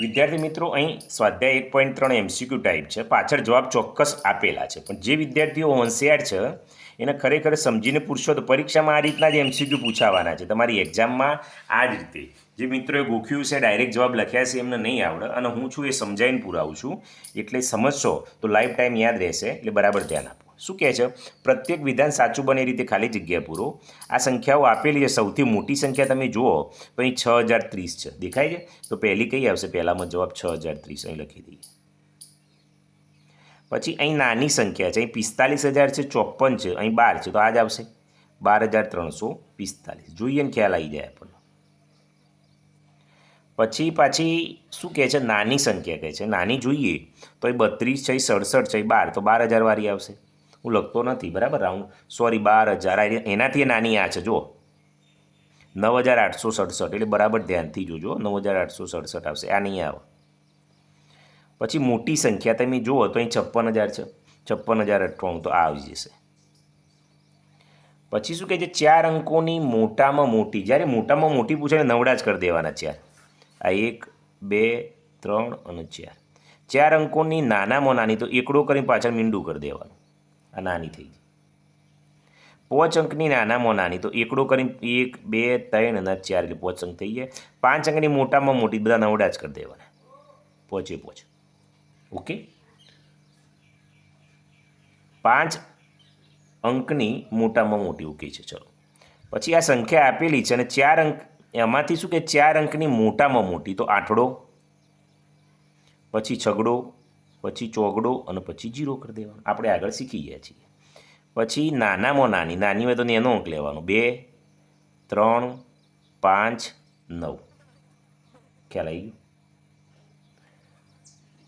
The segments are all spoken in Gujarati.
વિદ્યાર્થી મિત્રો, અહીં સ્વાધ્યાય એક પોઈન્ટ ત્રણ એમસીક્યુ ટાઈપ છે. પાછળ જવાબ ચોક્કસ આપેલા છે. પણ જે વિદ્યાર્થીઓ હોશિયાર છે, એને ખરેખર સમજીને પૂછશો તો પરીક્ષામાં આ રીતના જ એમસીક્યુ પૂછાવાના છે. તમારી એક્ઝામમાં આ જ રીતે. જે મિત્રોએ ગોખ્યું છે ડાયરેક્ટ જવાબ લખ્યા છે, એમને નહીં આવડે. અને હું છું એ સમજાવીને પુરાવું છું. એટલે સમજશો તો લાઈફ ટાઈમ યાદ રહેશે. એટલે બરાબર ધ્યાન આપો. શું કહે છે? પ્રત્યેક વિધાન સાચું બને એ રીતે ખાલી જગ્યા પૂરો. આ સંખ્યાઓ આપેલી છે. સૌથી મોટી સંખ્યા તમે જુઓ, તો અહીં છ હજાર ત્રીસ છે. દેખાય છે? તો પહેલી કઈ આવશે? પહેલામાં જવાબ છ હજાર ત્રીસ. અહીં લખી દઈએ. પછી અહીં નાની સંખ્યા છે. અહીં પિસ્તાલીસ હજાર છે, ચોપન છે. અહીં બાર છે. તો આ જ આવશે. બાર હજાર ત્રણસો પિસ્તાલીસ. જોઈએ ને ખ્યાલ આવી જાય આપણને. પછી પાછી શું કહે છે? નાની સંખ્યા કહે છે. નાની જોઈએ, તો એ બત્રીસ છે સડસઠ છે બાર. તો બાર હજાર વાળી આવશે. હું લખતો નથી, બરાબર? રાઉન્ડ, સોરી, બાર હજાર. એનાથી નાની આ છે, જુઓ. નવ હજાર આઠસો સડસઠ, એટલે બરાબર ધ્યાનથી જોજો, નવ હજાર આઠસો સડસઠ આવશે. આ નહીં આવે. પછી મોટી સંખ્યા, તમે જુઓ તો અહીં છપ્પન હજાર છે. છપ્પન હજાર અઠ્ઠાણું તો આ આવી જશે. પછી શું કહે છે? ચાર અંકોની મોટામાં મોટી. જ્યારે મોટામાં મોટી પૂછે નવડા જ કરી દેવાના ચાર. આ એક, બે, ત્રણ અને ચાર. ચાર અંકોની નાનામાં નાની તો એકડો કરીને પાછળ મીંડું કરી દેવાનું. આ નાની થઈ ગઈ. પોચ અંકની નાનામાં નાની, તો એકડો કરીને એક, બે, ત્રણ અને ચાર, એટલે પોચ અંક થઈ ગયા પાંચ અંકની મોટામાં મોટી બધા નવડા જ કરી દેવાના. પોચે પોચ. ઓકે? પાંચ અંકની મોટામાં મોટી ઓકે છે. ચલો. પછી આ સંખ્યા આપેલી છે અને ચાર અંક, એમાંથી શું કે ચાર અંકની મોટામાં મોટી, તો આઠડો. પછી છગડો. પછી ચોગડો અને પછી જીરો કરી દેવાનો. આપણે આગળ શીખી ગયા છીએ. પછી નાનામાં નાની નાની હોય તો એનો અંક લેવાનો. બે, ત્રણ, પાંચ, નવ. ખ્યાલ આવી ગયો?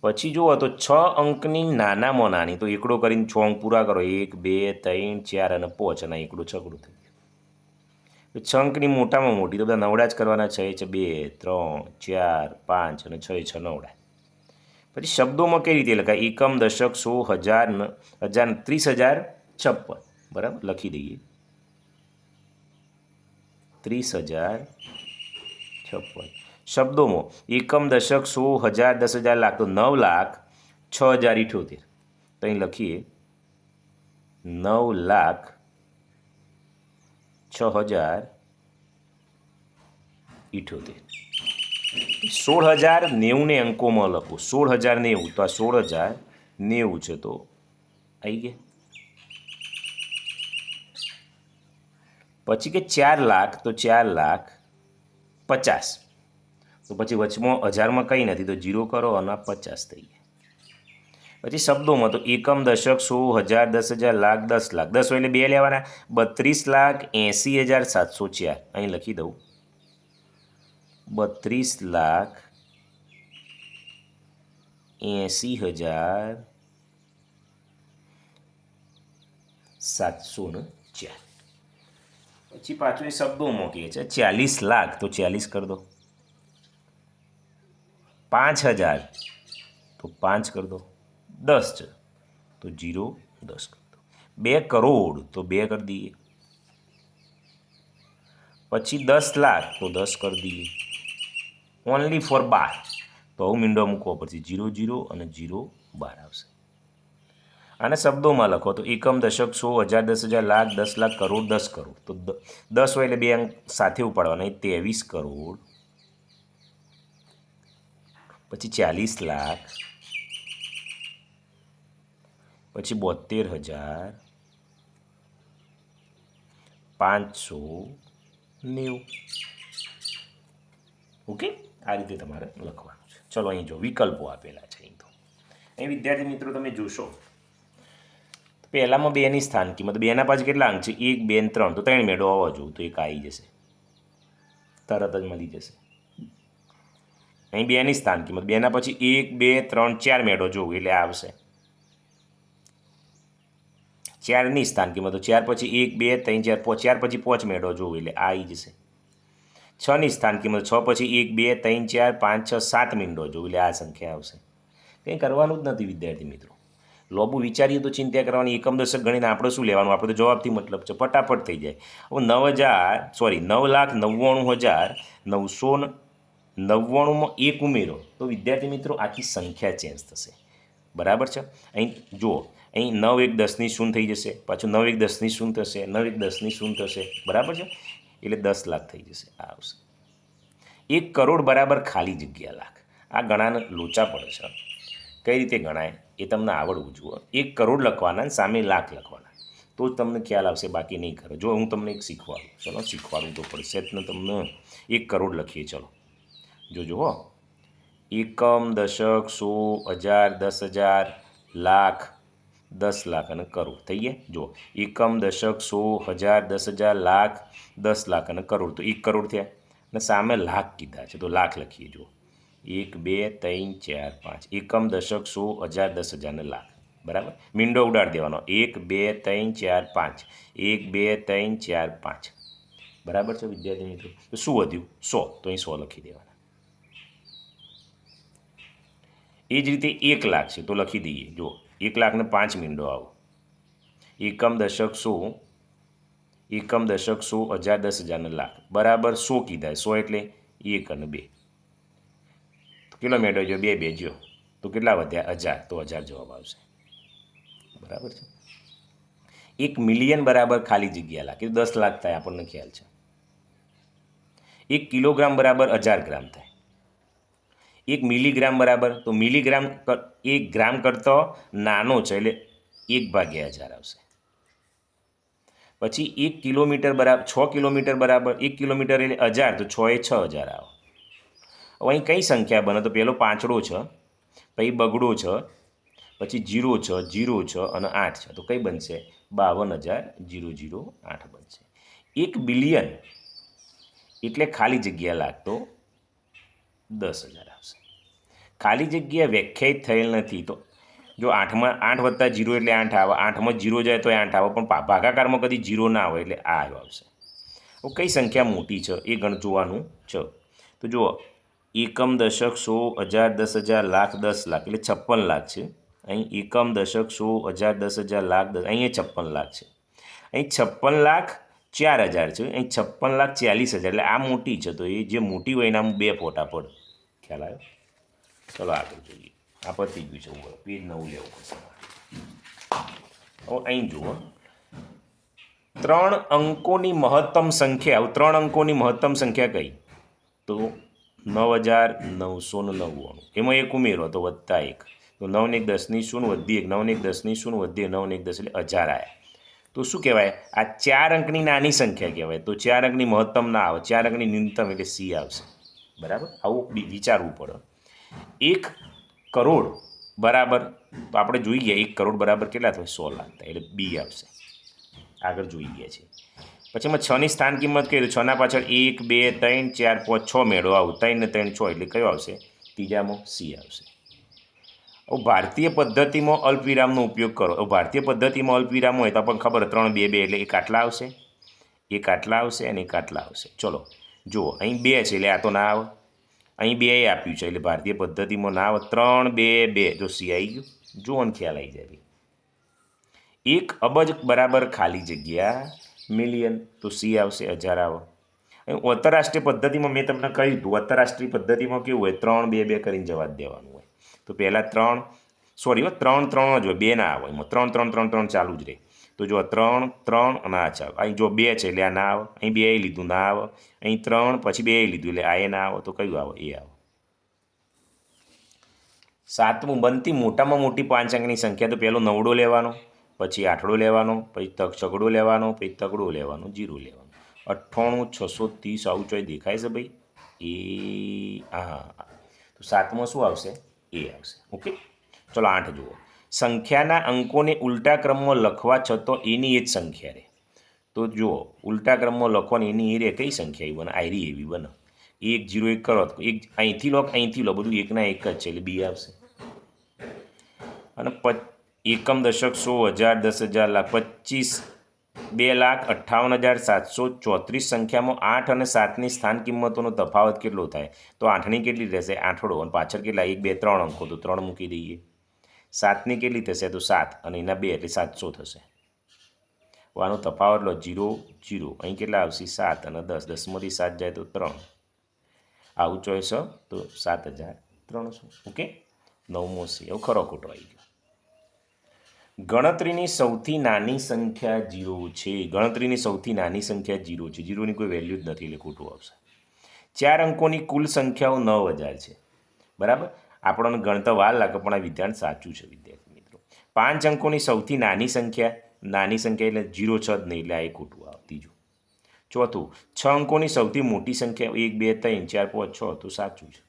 પછી જુઓ, તો છ અંકની નાનામાં નાની, તો એકડો કરીને છ અંક પૂરા કરો. એક, બે, ત્રણ, ચાર અને પાંચ, અને એકડો છગડો થઈ ગયો. છ અંકની મોટામાં મોટી, તો બધા નવડા જ કરવાના છે. છે બે, ત્રણ, ચાર, પાંચ અને છ છ નવડા પછી શબ્દોમાં કઈ રીતે લખાય? એકમ, દશક સો હજાર હજાર, ત્રીસ હજાર, છપ્પન. બરાબર? લખી દઈએ. ત્રીસ હજાર, છપ્પન. શબ્દોમાં એકમ, દશક સો હજાર, દસ હજાર લાખ તો નવ લાખ, છ હજાર ઇઠ્યોતેર. તો અહીં લખીએ. નવ લાખ, છ હજાર, ઇઠ્યોતેર. સોળ હજાર નેવુંને અંકોમાં લખો. સોળ હજાર નેવું તો આ સોળ હજાર નેવું છે તો આવી ગયા. પછી કે ચાર લાખ, તો ચાર લાખ પચાસ. તો પછી વચમાં હજારમાં કંઈ નથી, તો જીરો કરો અને પચાસ થઈ ગયા. પછી શબ્દોમાં તો એકમ દશક સો હજાર દસ હજાર લાખ, દસ લાખ. દસ એટલે બે લેવાના. બત્રીસ લાખ એંસી હજાર સાતસો ચાર. અહીં લખી દઉં. બત્રીસ લાખ એંસી હજાર સાતસો ને ચાર પછી પાછો એ શબ્દો મૂકીએ છીએ ચાલીસ લાખ તો ચાલીસ કરી દો પાંચ હજાર તો પાંચ કરી દો દસ છે તો જીરો દસ કરી દો બે કરોડ તો બે કરી દઈએ પછી દસ લાખ તો દસ કરી દઈએ ઓનલી ફોર બાર તો હું મીંડો મૂકવો પડશે જીરો જીરો અને જીરો બાર આવશે. અને શબ્દોમાં લખો તો એકમ દશક સો, હજાર દસ હજાર, લાખ દસ લાખ, કરોડ દસ કરોડ. તો દસ હોય એટલે બે અંક સાથે ઉપાડવાના ત્રેવીસ કરોડ. પછી ચાલીસ લાખ. પછી બોતેર હજાર. પાંચસો નેવું. ઓકે? આ રીતે તમારે લખવાનું છે. ચલો અહીં જો વિકલ્પો આપેલા છે અહીં તો. અહીં વિદ્યાર્થી મિત્રો તમે જોશો. પહેલામાં બેની સ્થાન કિંમત બેના પાછળ કેટલા અંક છે? એક, બે ત્રણ. તો ત્રણ મેળો આવવા જોઈએ તો એક આવી જશે. તરત જ મળી જશે. અહીં બેની સ્થાન કિંમત બેના પછી એક, બે, ત્રણ, ચાર મેળો જોવું એટલે આવશે. ચારની સ્થાન કિંમત ચાર પછી એક, બે, ત્રણ, ચાર ચાર પછી પાંચ મેળો જોવું એટલે આવી જશે. છની સ્થાન કિંમત છ પછી એક, બે, ત્રણ, ચાર, પાંચ, છ, સાત મિનિટો જોવું એટલે આ સંખ્યા આવશે. કંઈ કરવાનું જ નથી વિદ્યાર્થી મિત્રો. લોબુ વિચારીએ તો ચિંતા કરવાની એકમ દશક ગણીને આપણે શું લેવાનું? આપણે તો જવાબથી મતલબ છે, ફટાફટ થઈ જાય. હવે નવ હજાર સોરી નવ લાખ નવ્વાણું હજાર નવસો નવ્વાણુંમાં એક ઉમેરો. તો વિદ્યાર્થી મિત્રો, આખી સંખ્યા ચેન્જ થશે. બરાબર છે? અહીં જુઓ, અહીં નવ એક દસની શૂન્ય થઈ જશે, પાછું નવ એક દસની શૂન્ય થશે, નવ એક દસની શૂન્ય થશે. બરાબર છે? એટલે દસ લાખ થઈ જશે આ આવશે. એક કરોડ બરાબર ખાલી જગ્યા લાખ. આ ગણાને લોચા પડે છે. કઈ રીતે ગણાય? એ તમને આવડવું જુઓ. એક કરોડ લખવાના સામે લાખ લખવાના. તો જ તમને ખ્યાલ આવશે બાકી નહીં કરો. જો હું તમને એક શીખવાડું. ચલો શીખવાડું તો પડશે જ તમને. એક કરોડ લખીએ, ચલો. જોજો હો એકમ દશક સો હજાર દસ હજાર લાખ દસ લાખ અને કરોડ થઈ ગયા. જુઓ, એકમ, દશક, સો, હજાર, દસ હજાર, લાખ, દસ લાખ અને કરોડ. તો એક કરોડ થયા અને સામે લાખ કીધા છે. તો લાખ લખીએ, જુઓ. એક, બે, ત્રણ, ચાર, પાંચ. એકમ, દશક, સો, હજાર, દસ હજાર ને લાખ. બરાબર? મીંડો ઉડાડી દેવાનો. એક, બે, ત્રણ, ચાર, પાંચ. એક, બે, ત્રણ, ચાર, પાંચ. બરાબર છે, વિદ્યાર્થી મિત્રો? શું વધ્યું? સો. તો અહીં સો લખી દેવાના. એ જ રીતે એક લાખ છે, તો લખી દઈએ. જો એક લાખને પાંચ મીંડો આવો. એકમ દશક સો, એકમ દશક સો હજાર દસ હજારને લાખ. બરાબર સો કીધા સો એટલે એક અને બે. કિલોમીટર જો બે બે જો તો કેટલા વધ્યા? હજાર. તો હજાર જવાબ આવશે. બરાબર છે? એક મિલિયન બરાબર ખાલી જગ્યા લાખ દસ લાખ થાય આપણને ખ્યાલ છે. એક કિલોગ્રામ બરાબર હજાર ગ્રામ થાય. એક મિલીગ્રામ બરાબર, તો મિલીગ્રામ એક ગ્રામ કરતો નાનો છે, એટલે એક ભાગ્યા હજાર આવશે. પછી એક કિલોમીટર બરાબર છ કિલોમીટર બરાબર, એક કિલોમીટર એટલે હજાર, તો છ એ છ હજાર આવે. હવે અહીં કઈ સંખ્યા બને? તો પહેલો પાંચડો છે, પછી બગડો છે, પછી જીરો છ જીરો છ અને આઠ છે. તો કઈ બનશે? બાવન હજાર જીરો જીરો આઠ બનશે. એક બિલિયન એટલે ખાલી જગ્યા લાગતો દસ હજાર. ખાલી જગ્યા વ્યાખ્યાયિત થયેલ નથી તો. જો આઠમાં આઠ વત્તા જીરો એટલે આઠ આવે, આઠમાં જીરો જાય તો આઠ આવે, પણ ભાગાકારમાં કદી જીરો ના આવે એટલે આ આવશે. હવે કઈ સંખ્યા મોટી છે એ ગણ જોવાનું છે. તો જુઓ, એકમ દશક સો, હજાર દસ હજાર લાખ દસ લાખ, એટલે છપ્પન લાખ છે. અહીં એકમ દશક સો, હજાર દસ હજાર લાખ દસ અહીં છપ્પન લાખ છે. અહીં છપ્પન લાખ ચાર હજાર છે. અહીં છપ્પન લાખ ચાલીસ હજાર, એટલે આ મોટી છે તો એ જે મોટી હોય એના બે ફોટા પડ. ખ્યાલ આવ્યો? ચલો આગળ જોઈએ. આ પતી ગયું છે ઉપર. પેજ નવું લેવું પડશે અહીં જુઓ ત્રણ અંકોની મહત્તમ સંખ્યા. ત્રણ અંકોની મહત્તમ સંખ્યા કઈ? તો નવ હજાર નવસો ને નવ્વાણું. એમાં એક ઉમેરો તો વધતા એક. તો નવ ને એક દસની શૂન્ય વધી એક. નવ ને એક દસની શૂન્ય વધી એક. નવ ને એક દસ એટલે હજાર આવ્યા તો શું કહેવાય? આ ચાર અંકની નાની સંખ્યા કહેવાય. તો ચાર અંકની મહત્તમ ના આવે. ચાર અંકની ન્યૂનતમ એટલે સી આવશે. બરાબર? આવું વિચારવું પડે. એક કરોડ બરાબર તો આપણે જોઈ ગયા, એક કરોડ બરાબર કેટલા થાય? સો લાખ થાય, એટલે બી આવશે. આગળ જોઈ ગયા છે. પછી એમાં છની સ્થાન કિંમત તો છના પાછળ એક, બે, ત્રણ, ચાર, પાંચ, છ મેળો આવું. ત્રણ ને ત્રણ છ, એટલે કયો આવશે? ત્રીજામાં સી આવશે. હવે ભારતીય પદ્ધતિમાં અલ્પવિરામનો ઉપયોગ કરો. હવે ભારતીય પદ્ધતિમાં અલ્પવિરામ હોય તો આપણને ખબર ત્રણ, બે બે, એટલે એક આટલા આવશે, એક આટલા આવશે અને એક આટલા આવશે. ચલો, જુઓ, અહીં બે છે, એટલે આ તો ના આવે. અહીં બે આપ્યું છે, એટલે ભારતીય પદ્ધતિમાં ના આવે ત્રણ બે બે. જો સી આવી ગયું જો ને ખ્યાલ આવી જાય. એક અબજ બરાબર ખાલી જગ્યા મિલિયન તો સી આવશે, હજાર આવે. આંતરરાષ્ટ્રીય પદ્ધતિમાં મેં તમને કહ્યું હતું આંતરરાષ્ટ્રીય પદ્ધતિમાં કેવું હોય, ત્રણ બે બે કરીને જવા દેવાનું હોય. તો પહેલાં ત્રણ સોરી ત્રણ ત્રણ જ હોય, બે ના આવે. એમાં ત્રણ ત્રણ ત્રણ ત્રણ ચાલુ જ રહે. તો જો ત્રણ ત્રણ અને આ ચાર અહીં જો બે છે એટલે આ ના આવે. અહીં બે લીધું ના આવે. અહીં ત્રણ પછી બે લીધું એટલે આ એ ના આવે તો કયું આવે? એ આવે. સાતમું, બનતી મોટામાં મોટી પાંચ અંકની સંખ્યા તો પહેલો નવડો લેવાનો, પછી આઠડો લેવાનો, પછી તક ચગડો લેવાનો, પછી તગડો લેવાનો, જીરો લેવાનો. અઠ્ઠાણું, છસો ત્રીસ આવું ચોય દેખાય છે ભાઈ? એ હા તો સાતમાં શું આવશે? એ આવશે. ઓકે? ચલો આઠ જુઓ. સંખ્યાના અંકોને ઉલટા ક્રમમાં લખવા છતાં એની એ જ સંખ્યા રહે તો જુઓ, ઉલટા ક્રમમાં લખવાની એની એ રે કઈ સંખ્યા એવી બને, આયરી એવી બને. એક જીરો એક કરો તો એક અહીંથી લો અહીંથી લો? બધું એકના એક જ છે એટલે બી આવશે. અને એકમ દશક સો હજાર, દસ હજાર લાખ, પચીસ, બે લાખ, અઠ્ઠાવન હજાર, સાતસો ચોત્રીસ સંખ્યામાં આઠ અને સાતની સ્થાન કિંમતોનો તફાવત કેટલો થાય? તો આઠની કેટલી રહેશે? આઠડો અને પાછળ કેટલા? એક, બે, ત્રણ અંકો. તો ત્રણ મૂકી દઈએ. સાતની કેટલી થશે તો સાત અને એના બે એટલે સાતસો થશે. આનો તફાવત લો, જીરો જીરો. અહીં કેટલા આવશે? સાત અને દસ. દસમાંથી સાત જાય તો ત્રણ. આવું ચોઈસ તો સાત હજાર ત્રણસો. ઓકે? નવમો સી એવો ખરો ખોટો આવી ગયો. ગણતરીની સૌથી નાની સંખ્યા જીરો છે. ગણતરીની સૌથી નાની સંખ્યા જીરો છે. જીરોની કોઈ વેલ્યુ જ નથી એટલે ખોટું આવશે. ચાર અંકોની કુલ સંખ્યાઓ નવ હજાર છે. બરાબર? આપણને ગણતા વાર લાગે, પણ આ વિધાન સાચું છે, વિદ્યાર્થી મિત્રો. પાંચ અંકોની સૌથી નાની સંખ્યા નાની સંખ્યા એટલે જીરો છ જ નહીં, એટલે આ એ ખોટું આવે ત્રીજું ચોથું, છ અંકોની સૌથી મોટી સંખ્યા, એક, બે, ત્રણ, ચાર, પાંચ, છ, તો સાચું છે.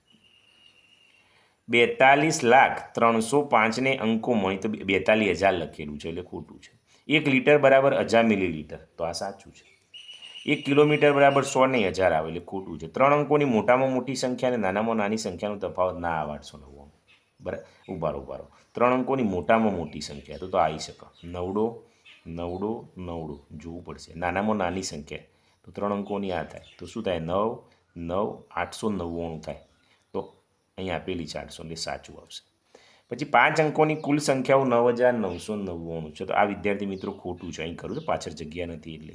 બેતાલીસ લાખ ત્રણસો પાંચને અંકો મળી, તો બેતાલીસ હજાર લખેલું છે, એટલે ખોટું છે. એક લીટર બરાબર હજાર મિલીલીટર, તો આ સાચું છે. એક કિલોમીટર બરાબર સો ને હજાર આવે એટલે ખોટું છે. ત્રણ અંકોની મોટામાં મોટી સંખ્યા અને નાનામાં નાની સંખ્યાનો તફાવત ના આવે આઠસો નવ્વાણું બરાબર ઉભારો ઉભારો ત્રણ અંકોની મોટામાં મોટી સંખ્યા, તો તો આવી શકે. નવડો નવડો નવડો, જોવું પડશે. નાનામાં નાની સંખ્યા, તો ત્રણ અંકોની આ થાય. તો શું થાય? નવ નવ, આઠસો નવ્વાણું થાય. તો અહીં આપેલી છે આઠસો, એટલે સાચું આવશે. પછી પાંચ અંકોની કુલ સંખ્યાઓ નવ હજાર નવસો નવ્વાણું છે. તો આ વિદ્યાર્થી મિત્રો ખોટું છે. અહીં ખરું છે. પાછળ જગ્યા નથી એટલે.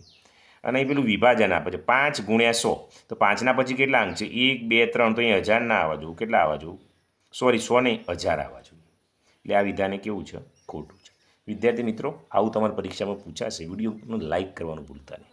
અને અહીં પેલું વિભાજન આપે છે. પાંચ ગુણ્યા સો. તો પાંચના પછી કેટલા અંક છે? એક, બે, ત્રણ, તો અહીં હજાર ના આવવા જોવું કેટલા આવવા જોવું સોરી સો નહીં હજાર આવવા જોઈએ એટલે આ વિધાને કેવું છે? ખોટું છે. વિદ્યાર્થી મિત્રો, આવું તમારી પરીક્ષામાં પૂછાશે. વિડીયોનું લાઇક કરવાનું ભૂલતા નહીં.